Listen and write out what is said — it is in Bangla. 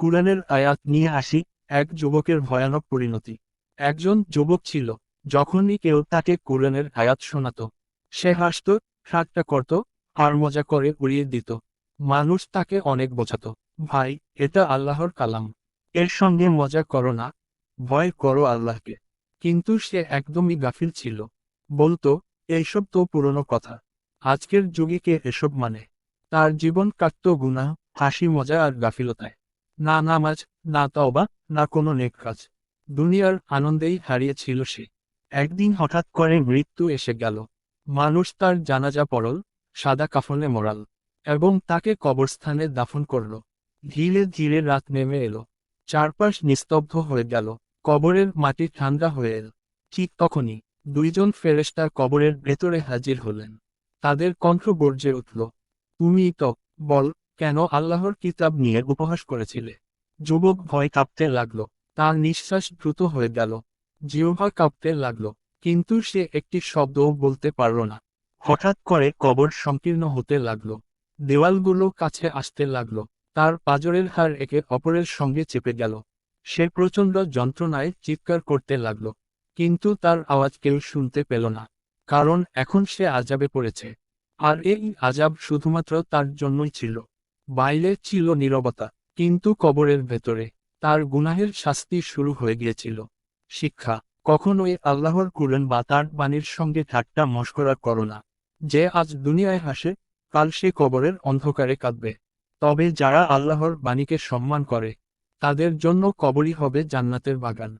কুরআনের আয়াত নিয়ে আসি, এক যুবকের ভয়ানক পরিণতি। একজন যুবক ছিল, যখনই কেউ তাকে কুরআনের আয়াত শোনাত। সে হাসত, ঠাট্টা করত, আর মজা করে উড়িয়ে দিত। মানুষ তাকে অনেক বোঝাত, ভাই, এটা আল্লাহর কালাম। এর সঙ্গে মজা করো না, ভয় করো আল্লাহকে। কিন্তু সে একদমই গাফিল ছিল। বলতো, এইসব তো পুরনো কথা। আজকের যুগে কে এসব মানে? তার জীবন কাটত গুনাহ, হাসি, মজা আর গাফিলতায়। না নামাজ, না তওবা, না কোনো নেক কাজ। দুনিয়ার আনন্দেই হারিয়েছিল সে। একদিন হঠাৎ করে মৃত্যু এসে গেল। মানুষ তার জানাজা পড়ল, সাদা কাফনে মরাল এবং তাকে কবরস্থানে দাফন করল। ধীরে ধীরে রাত নেমে এলো। চারপাশ নিস্তব্ধ হয়ে গেল। কবরের মাটি ঠান্ডা হয়ে এল। ঠিক তখনই দুইজন ফেরেশতা কবরের ভেতরে হাজির হলেন। তাদের কণ্ঠ গর্জে উঠল, তুমি তো, বল কেন আল্লাহর কিতাব নিয়ে উপহাস করেছিলে? যুবক ভয় কাঁপতে লাগল। তার নিঃশ্বাস দ্রুত হয়ে গেল। জিহ্বা কাঁপতে লাগল। কিন্তু সে একটি শব্দও বলতে পারল না। হঠাৎ করে কবর সংকীর্ণ হতে লাগল। দেওয়ালগুলো কাছে আসতে লাগল। তার পাজরের হাড় একে অপরের সঙ্গে চেপে গেল। সে প্রচণ্ড যন্ত্রণায় চিৎকার করতে লাগল। কিন্তু তার আওয়াজ কেউ শুনতে পেল না। কারণ এখন সে আজাবে পড়েছে। আর এই আজাব শুধুমাত্র তার জন্যই ছিল। বাইরে ছিল নীরবতা, কিন্তু কবরের ভেতরে তার গুনাহের শাস্তি শুরু হয়ে গিয়েছিল। শিক্ষা, কখনোই আল্লাহর কুরআন বা তার বাণীর সঙ্গে ঠাট্টা মস্করা করো না। যে আজ দুনিয়ায় হাসে, কাল সে কবরের অন্ধকারে কাঁদবে। তবে যারা আল্লাহর বাণীকে সম্মান করে, তাদের জন্য কবরই হবে জান্নাতের বাগান।